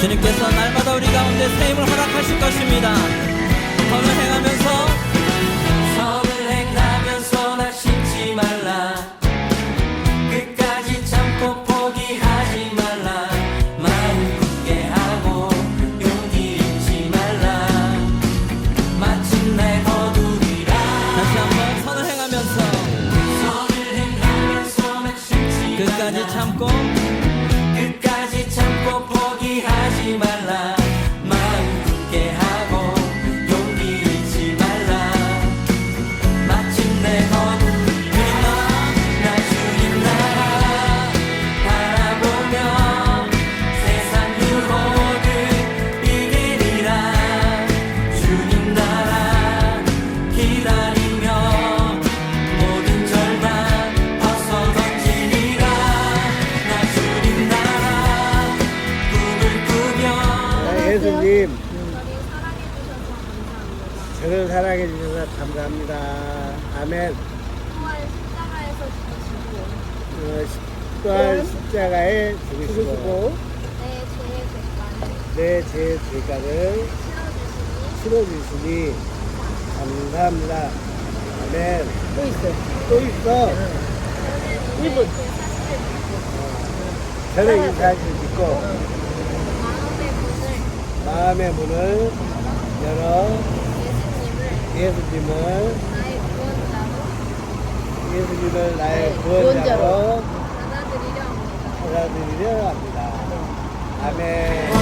주님께서 날마다 우리 가운데 새 힘을 허락하실 것입니다. 선을 행하면서 선을 행하면서 날 심지 말라. 끝까지 참고 포기하지 말라. 마음 굳게 하고 용기 잃지 말라. 마침내 거두리라. 다시 한번 선을 행하면서 선을 행하면서 날 심지 끝까지 참고 아, 예수님, 저를 사랑해 주셔서 감사합니다. 아멘. 십자가에서 죽으시고 어, 십- 또한 십자가에 죽으시고 내 죄의 대가를 내제 죄가를 치러주시니 치러주시니 감사합니다. 아멘. 또 있어요. 또 있어. 저는 일본. 그 사실을 믿고 저는 이 마음의 문을 열어 예수님을 예수님을 나의 구원자로 네, 구원자로. 받아들이려 합니다. 아멘.